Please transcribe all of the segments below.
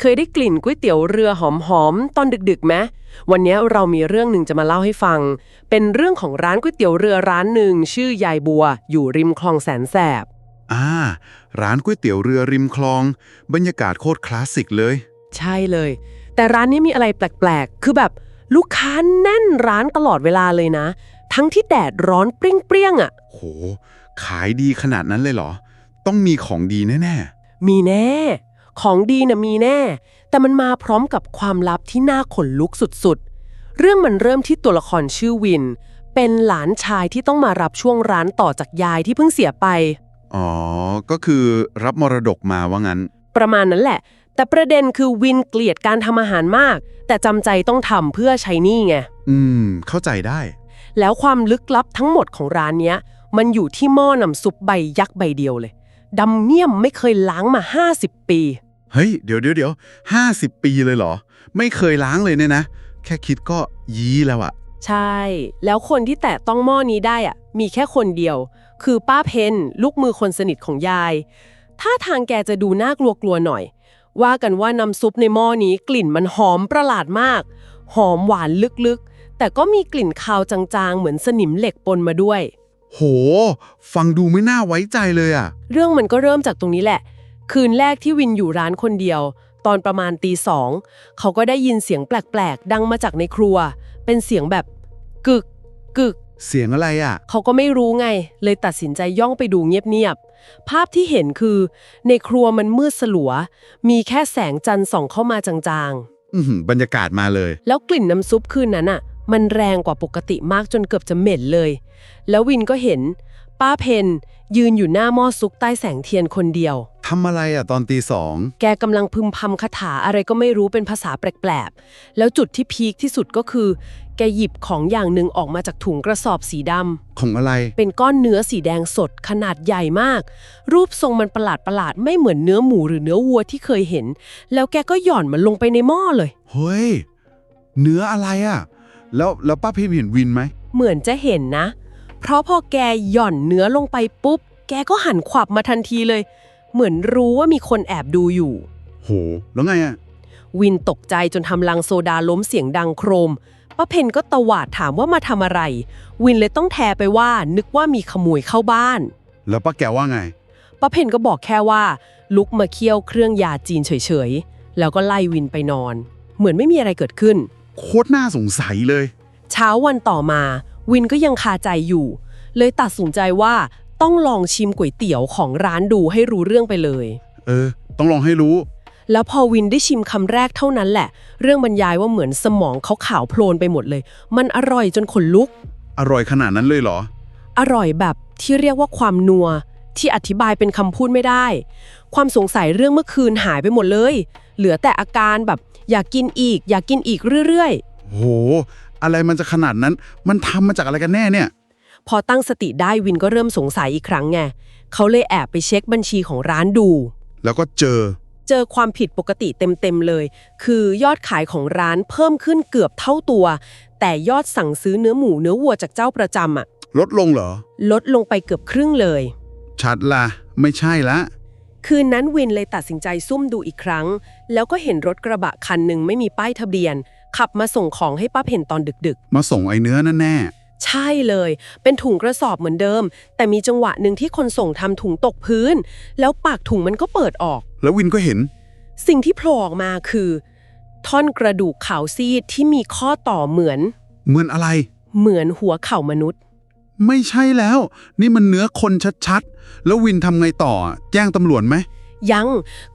เคยได้กลิ่นก๋วยเตี๋ยวเรือหอมๆตอนดึกๆไหมวันนี้เรามีเรื่องหนึ่งจะมาเล่าให้ฟัง เป็นเรื่องของร้านก๋วยเตี๋ยวเรือร้านหนึ่งชื่อยายบัว อยู่ริมคลองแสนแสบอ่า ร้านก๋วยเตี๋ยวเรือริมคลอง บรรยากาศโคตรคลาสสิกเลย ใช่เลย แต่ร้านนี้มีอะไรแปลกๆ คือแบบลูกค้าแน่นร้านตลอดเวลาเลยนะ ทั้งที่แดดร้อนเปรี้ยงๆอะ โห ขายดีขนาดนั้นเลยเหรอ ต้องมีของดีแน่มีแน่ ของดีนะมีแน่ แต่มันมาพร้อมกับความลับที่น่าขนลุกสุดๆ เรื่องมันเริ่มที่ตัวละครชื่อวิน เป็นหลานชายที่ต้องมารับช่วงร้านต่อจากยายที่เพิ่งเสียไปๆอ๋อ ก็คือรับมรดกมาว่างั้น ประมาณนั้นแหละ แต่ประเด็นคือวินเกลียดการทำอาหารมาก แต่จำใจต้องทำเพื่อใช้หนี้ไง อืม เข้าใจได้ แล้วความลึกลับทั้งหมดของร้านเนี้ย มันอยู่ที่หม้อน้ำซุปใบยักษ์ใบเดียวเลยดำเมี่ยมไม่เคยล้างมา 50 ปี เฮ้ย เดี๋ยวเดี๋ยวเดี๋ยวห้าสิบปีเลยเหรอ ไม่เคยล้างเลยเนี่ยนะ แค่คิดก็ยี้แล้วอะใช่ แล้วคนที่แตะต้องหม้อนี้ได้อะมีแค่คนเดียว คือป้าเพนลูกมือคนสนิทของยาย ถ้าทางแกจะดูน่ากลัวๆหน่อย ว่ากันว่าน้ำซุปในหม้อนี้กลิ่นมันหอมประหลาดมาก หอมหวานลึกๆ แต่ก็มีกลิ่นคาวจางๆ เหมือนสนิมเหล็กปนมาด้วย โห ฟังดูไม่น่าไว้ใจเลยอะเรื่องมันก็เริ่มจากตรงนี้แหละ คืนแรกที่วินอยู่ร้านคนเดียว ตอนประมาณตีสองเขาก็ได้ยินเสียงแปลกๆ ดังมาจากในครัว เป็นเสียงแบบกึกกึก เสียงอะไรอะเขาก็ไม่รู้ไง เลยตัดสินใจย่องไปดูเงียบๆ ภาพที่เห็นคือ ในครัวมันมืดสลัว มีแค่แสงจันทร์ส่องเข้ามาจางอือหือบรรยากาศมาเลย ๆ แล้วกลิ่นน้ำซุปคืนนั้นอะ มันแรงกว่าปกติมากจนเกือบจะเหม็นเลย แล้ววินก็เห็น ป้าเพนยืนอยู่หน้าหม้อซุกใต้แสงเทียนคนเดียว ทำอะไรอะตอนตีสองแกกำลังพึมพำคาถาอะไรก็ไม่รู้เป็นภาษาแปลกๆ แล้วจุดที่พีคที่สุดก็คือ แกหยิบของอย่างหนึ่งออกมาจากถุงกระสอบสีดำของอะไรเป็นก้อนเนื้อสีแดงสดขนาดใหญ่มาก รูปทรงมันประหลาดประหลาดๆไม่เหมือนเนื้อหมูหรือเนื้อวัวที่เคยเห็น แล้วแกก็หย่อนมันลงไปในหม้อเลย เฮ้ย เนื้ออะไรอะแล้วแล้วป้าพิมพ์เห็นวินไหม เหมือนจะเห็นนะ เพราะพอแกหย่อนเนื้อลงไปปุ๊บ แกก็หันขวับมาทันทีเลย เหมือนรู้ว่ามีคนแอบดูอยู่ โห แล้วไงอะวินตกใจจนทำลังโซดาล้มเสียงดังโครมป้าเพนก็ตวาดถามว่ามาทำอะไร วินเลยต้องแทไปว่านึกว่ามีขโมยเข้าบ้านแล้วป้าแกว่าไง ป้าเพนก็บอกแค่ว่า ลุกมาเคี่ยวเครื่องยาจีนเฉยๆ แล้วก็ไล่วินไปนอน เหมือนไม่มีอะไรเกิดขึ้น โคตรน่าสงสัยเลย เช้าวันต่อมา วินก็ยังคาใจอยู่ เลยตัดสินใจว่า ต้องลองชิมก๋วยเตี๋ยวของร้านดูให้รู้เรื่องไปเลย เออ ต้องลองให้รู้ แล้วพอวินได้ชิมคำแรกเท่านั้นแหละ เรื่องบรรยายว่าเหมือนสมองเขาขาวโพลนไปหมดเลย มันอร่อยจนขนลุก อร่อยขนาดนั้นเลยเหรอ อร่อยแบบที่เรียกว่าความนัว ที่อธิบายเป็นคำพูดไม่ได้ ความสงสัยเรื่องเมื่อคืนหายไปหมดเลย เหลือแต่อาการแบบ อยากกินอีก อยากกินอีกเรื่อยโห อะไรมันจะขนาดนั้น มันทำมาจากอะไรกันแน่เนี่ยๆ พอตั้งสติได้วินก็เริ่มสงสัยอีกครั้งไงเขาเลยแอบไปเช็คบัญชีของร้านดู แล้วก็เจอ เจอความผิดปกติเต็มๆเลย คือยอดขายของร้านเพิ่มขึ้นเกือบเท่าตัว แต่ยอดสั่งซื้อเนื้อหมูเนื้อวัวจากเจ้าประจำอะลดลงเหรอ ลดลงไปเกือบครึ่งเลย ชัดละไม่ใช่ละคืนนั้นวินเลยตัดสินใจซุ่มดูอีกครั้ง แล้วก็เห็นรถกระบะคันหนึ่งไม่มีป้ายทะเบียน ขับมาส่งของให้ป้าเพนตอนดึกมาส่งไอ้เนื้อนั่นแน่ๆ ใช่เลย เป็นถุงกระสอบเหมือนเดิม แต่มีจังหวะหนึ่งที่คนส่งทำถุงตกพื้น แล้วปากถุงมันก็เปิดออก แล้ววินก็เห็น สิ่งที่โผล่ออกมาคือ ท่อนกระดูกขาวซีดที่มีข้อต่อเหมือน เหมือนอะไร เหมือนหัวเข่ามนุษย์ ไม่ใช่แล้ว นี่มันเนื้อคนชัดๆ แล้ววินทำไงต่อ แจ้งตำรวจไหมยัง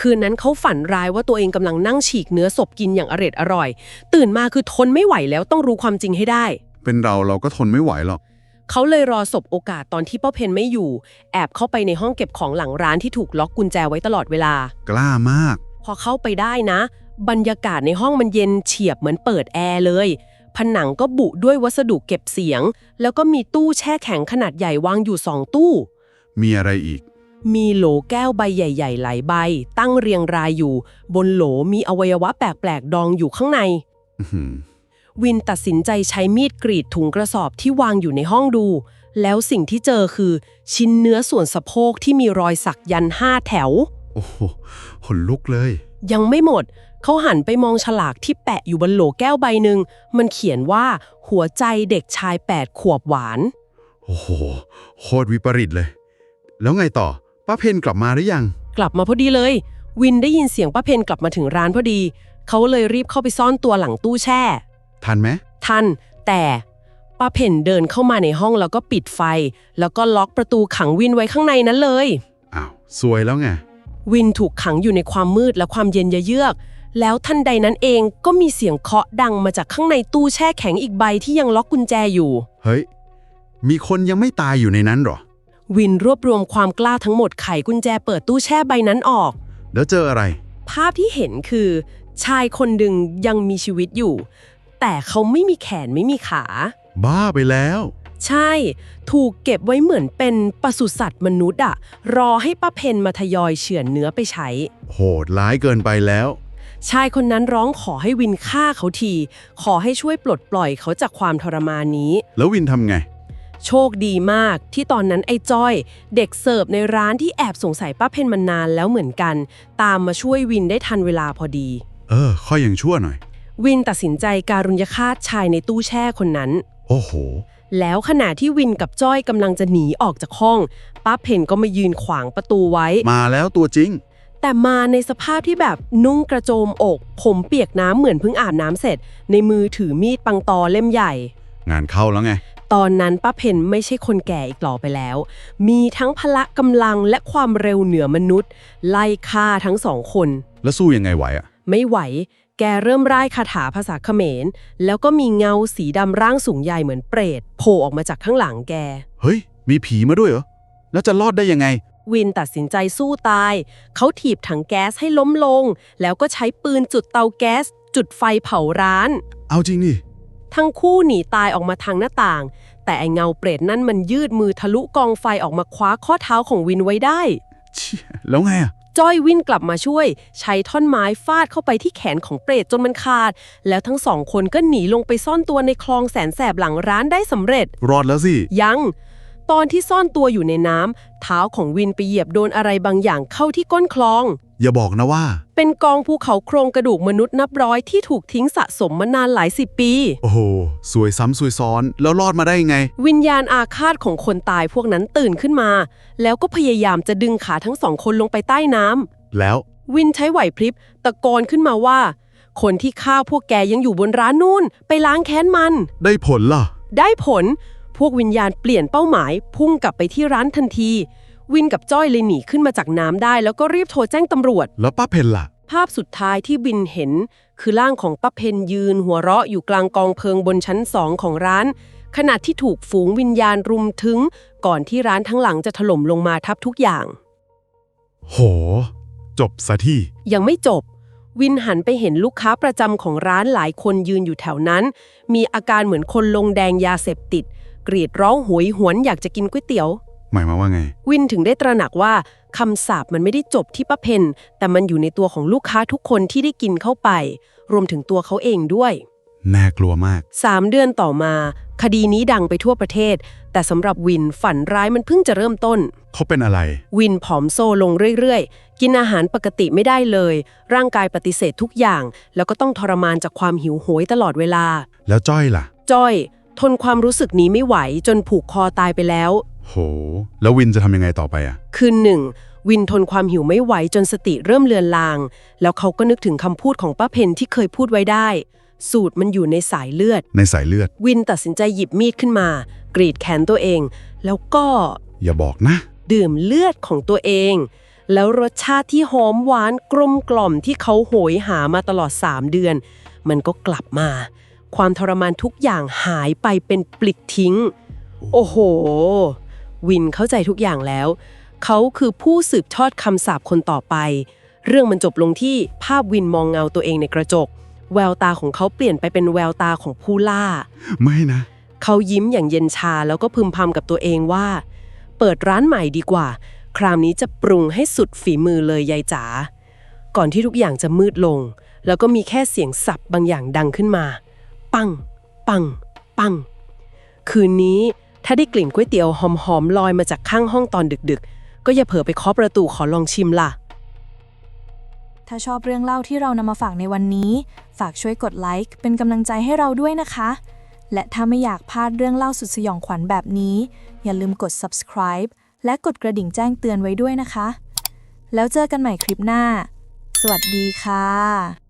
คืนนั้นเขาฝันร้ายว่าตัวเองกำลังนั่งฉีกเนื้อศพกินอย่างอร็ดอร่อย ตื่นมาคือทนไม่ไหวแล้วต้องรู้ความจริงให้ได้ เป็นเราเราก็ทนไม่ไหวหรอก เขาเลยรอศพโอกาสตอนที่ป้าเพนไม่อยู่ แอบเข้าไปในห้องเก็บของหลังร้านที่ถูกล็อกกุญแจไว้ตลอดเวลา กล้ามาก พอเข้าไปได้นะ บรรยากาศในห้องมันเย็นเฉียบเหมือนเปิดแอร์เลย ผนังก็บุด้วยวัสดุเก็บเสียง แล้วก็มีตู้แช่แข็งขนาดใหญ่วางอยู่สองตู้ มีอะไรอีก มีโหลแก้วใบใหญ่ๆหลายใบ ตั้งเรียงรายอยู่ บนโหลมีอวัยวะแปลกๆดองอยู่ข้างใน อื้อหือ วินตัดสินใจใช้มีดกรีดถุงกระสอบที่วางอยู่ในห้องดู แล้วสิ่งที่เจอคือ ชิ้นเนื้อส่วนสะโพกที่มีรอยสักยันต์ห้าแถว โอ้โหขนลุกเลย ยังไม่หมด เขาหันไปมองฉลากที่แปะอยู่บนโหลแก้วใบหนึ่ง มันเขียนว่าหัวใจเด็กชาย 8 ขวบหวาน โอ้โห โคตรวิปริตเลย แล้วไงต่อ ป้าเพนกลับมาหรือยัง กลับมาพอดีเลย วินได้ยินเสียงป้าเพนกลับมาถึงร้านพอดี เขาเลยรีบเข้าไปซ่อนตัวหลังตู้แช่ ทันไหมทัน แต่ป้าเพนเดินเข้ามาในห้องแล้วก็ปิดไฟ แล้วก็ล็อกประตูขังวินไว้ข้างในนั้นเลย อ้าวซวยแล้วไง วินถูกขังอยู่ในความมืดและความเย็นยะเยือก แล้วทันใดนั้นเองก็มีเสียงเคาะดังมาจากข้างในตู้แช่แข็งอีกใบที่ยังล็อกกุญแจอยู่ เฮ้ย มีคนยังไม่ตายอยู่ในนั้นเหรอ วินรวบรวมความกล้าทั้งหมดไขกุญแจเปิดตู้แช่ใบนั้นออก แล้วเจออะไร ภาพที่เห็นคือ ชายคนหนึ่งยังมีชีวิตอยู่ แต่เขาไม่มีแขนไม่มีขา บ้าไปแล้ว ใช่ ถูกเก็บไว้เหมือนเป็นปศุสัตว์มนุษย์อะรอให้ป้าเพนมาทยอยเฉือนเนื้อไปใช้ โหดร้ายเกินไปแล้ว ชายคนนั้นร้องขอให้วินฆ่าเขาที ขอให้ช่วยปลดปล่อยเขาจากความทรมานนี้ แล้ววินทำไง โชคดีมากที่ตอนนั้นไอ้จ้อย เด็กเสิร์ฟในร้านที่แอบสงสัยป้าเพนมานานแล้วเหมือนกัน ตามมาช่วยวินได้ทันเวลาพอดี เออ ค่อยยังชั่วหน่อย วินตัดสินใจการุญยฆาตชายในตู้แช่คนนั้น โอ้โห แล้วขณะที่วินกับจ้อยกำลังจะหนีออกจากห้องป้าเพนก็มายืนขวางประตูไว้ มาแล้วตัวจริง แต่มาในสภาพที่แบบนุ่งกระโจมอก ผมเปียกน้ำเหมือนเพิ่งอาบน้ำเสร็จ ในมือถือมีดปังตอเล่มใหญ่ งานเข้าแล้วไง ตอนนั้นป้าเพนไม่ใช่คนแก่อีกต่อไปแล้ว มีทั้งพละกำลังและความเร็วเหนือมนุษย์ ไล่ฆ่าทั้งสองคน แล้วสู้ยังไงไหวอะไม่ไหว แกเริ่มร่ายคาถาภาษาเขมร แล้วก็มีเงาสีดำร่างสูงใหญ่เหมือนเปรตโผล่ออกมาจากข้างหลังแก เฮ้ย มีผีมาด้วยเหรอ แล้วจะรอดได้ยังไง วินตัดสินใจสู้ตาย เขาถีบถังแก๊สให้ล้มลง แล้วก็ใช้ปืนจุดเตาแก๊ส จุดไฟเผาร้าน เอาจริงดิทั้งคู่หนีตายออกมาทางหน้าต่าง แต่ไอเงาเปรตนั่นมันยืดมือทะลุกองไฟออกมาคว้าข้อเท้าของวินไว้ได้ เชี่ยแล้วไงอะ จ้อยวินกลับมาช่วย ใช้ท่อนไม้ฟาดเข้าไปที่แขนของเปรตจนมันขาด แล้วทั้งสองคนก็หนีลงไปซ่อนตัวในคลองแสนแสบหลังร้านได้สำเร็จ รอดแล้วสิ ยัง ตอนที่ซ่อนตัวอยู่ในน้ำเท้าของวินไปเหยียบโดนอะไรบางอย่างเข้าที่ก้นคลอง อย่าบอกนะว่า เป็นกองภูเขาโครงกระดูกมนุษย์นับร้อยที่ถูกทิ้งสะสมมานานหลายสิบปี โอ้โห สวยซ้ำสวยซ้อน แล้วรอดมาได้ยังไง วิญญาณอาฆาตของคนตายพวกนั้นตื่นขึ้นมา แล้วก็พยายามจะดึงขาทั้งสองคนลงไปใต้น้ำแล้ว วินใช้ไหวพริบตะโกนขึ้นมาว่า คนที่ฆ่าพวกแกยังอยู่บนร้านนู่น ไปล้างแค้นมัน ได้ผลล่ะ ได้ผล พวกวิญญาณเปลี่ยนเป้าหมาย พุ่งกลับไปที่ร้านทันที วินกับจ้อยเลยหนีขึ้นมาจากน้ำได้ แล้วก็รีบโทรแจ้งตำรวจ แล้วป้าเพนล่ะ ภาพสุดท้ายที่วินเห็น คือร่างของป้าเพนยืนหัวเราะอยู่กลางกองเพลิงบนชั้นสองของร้าน ขณะที่ถูกฝูงวิญญาณรุมถึง ก่อนที่ร้านทั้งหลังจะถล่มลงมาทับทุกอย่าง โห จบซะที่ ยังไม่จบ วินหันไปเห็นลูกค้าประจำของร้านหลายคนยืนอยู่แถวนั้น มีอาการเหมือนคนลงแดงยาเสพติด กรีดร้องโหวยหวนอยากจะกินก๋วยเตี๋ยว หมายมาว่าไง วินถึงได้ตระหนักว่าคำสาปมันไม่ได้จบที่ป้าเพนแต่มันอยู่ในตัวของลูกค้าทุกคนที่ได้กินเข้าไป รวมถึงตัวเขาเองด้วย น่ากลัวมาก สามเดือนต่อมา คดีนี้ดังไปทั่วประเทศ แต่สำหรับวินฝันร้ายมันเพิ่งจะเริ่มต้น เขาเป็นอะไร วินผอมโซลงเรื่อยๆ กินอาหารปกติไม่ได้เลย ร่างกายปฏิเสธทุกอย่าง แล้วก็ต้องทรมานจากความหิวโหยตลอดเวลา แล้วจ้อยล่ะ จ้อย ทนความรู้สึกนี้ไม่ไหวจนผูกคอตายไปแล้ว โห แล้ววินจะทำยังไงต่อไปอะคืนหนึ่ง วินทนความหิวไม่ไหวจนสติเริ่มเลือนลาง แล้วเขาก็นึกถึงคำพูดของป้าเพนที่เคยพูดไว้ได้ สูตรมันอยู่ในสายเลือด ในสายเลือด วินตัดสินใจหยิบมีดขึ้นมา กรีดแขนตัวเอง แล้วก็อย่าบอกนะ ดื่มเลือดของตัวเอง แล้วรสชาติที่หอมหวานกลมกล่อมที่เขาโหยหามาตลอด 3 เดือน มันก็กลับมา ความทรมานทุกอย่างหายไปเป็นปลิดทิ้ง โอ้โห วินเข้าใจทุกอย่างแล้ว เขาคือผู้สืบทอดคำสาปคนต่อไป เรื่องมันจบลงที่ภาพวินมองเงาตัวเองในกระจก แววตาของเขาเปลี่ยนไปเป็นแววตาของผู้ล่า ไม่นะ เขายิ้มอย่างเย็นชาแล้วก็พึมพำกับตัวเองว่า เปิดร้านใหม่ดีกว่า คราวนี้จะปรุงให้สุดฝีมือเลยยายจ๋าก่อนที่ทุกอย่างจะมืดลง แล้วก็มีแค่เสียงสับบางอย่างดังขึ้นมา ปัง ปัง ปัง คืนนี้ ถ้าได้กลิ่นก๋วยเตี๋ยวหอมๆลอยมาจากข้างห้องตอนดึกๆ ก็อย่าเผลอไปเคาะประตูขอลองชิมล่ะ ถ้าชอบเรื่องเล่าที่เรานำมาฝากในวันนี้ ฝากช่วยกดไลค์เป็นกำลังใจให้เราด้วยนะคะ และถ้าไม่อยากพลาดเรื่องเล่าสุดสยองขวัญแบบนี้ อย่าลืมกด subscribe และกดกระดิ่งแจ้งเตือนไว้ด้วยนะคะ แล้วเจอกันใหม่คลิปหน้า สวัสดีค่ะ